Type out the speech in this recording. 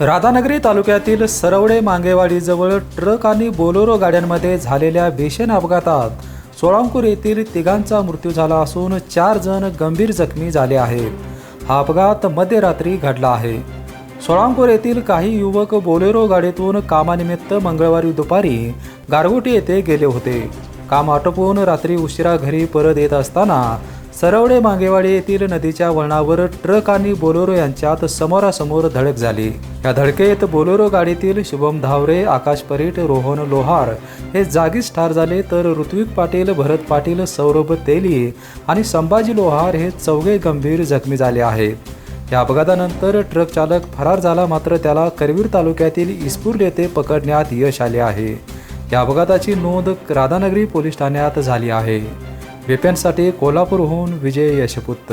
राधानगरी तालुक्यातील सरवडे मांगेवाडीजवळ ट्रक आणि बोलोरो गाड्यांमध्ये झालेल्या भीषण अपघातात सोळांकूर येथील तिघांचा मृत्यू झाला असून चार जण गंभीर जखमी झाले आहेत. हा अपघात मध्यरात्री घडला आहे. सोळांकूर येथील काही युवक बोलेरो गाडीतून कामानिमित्त मंगळवारी दुपारी गारगोटी येथे गेले होते. काम आटोपून रात्री उशिरा घरी परत येत असताना सरवडे मांगेवाडी येथील नदीच्या वळणावर ट्रक आणि बोलेरो यांच्यात समोरासमोर धडक झाली. या धडकेत बोलेरो गाडीतील शुभम धावरे आकाश परीट रोहन लोहार हे जागीच ठार झाले तर ऋत्विक पाटील भरत पाटील सौरभ तेली आणि संभाजी लोहार हे चौघे गंभीर जखमी झाले आहेत या अपघातानंतर ट्रक चालक फरार झाला मात्र त्याला करवीर तालुक्यातील इस्पूर येथे पकडण्यात यश आले आहे. या अपघाताची नोंद राधानगरी पोलीस ठाण्यात झाली आहे. वेप्यांसाठी कोल्हापूरहून विजय यशपुत्त.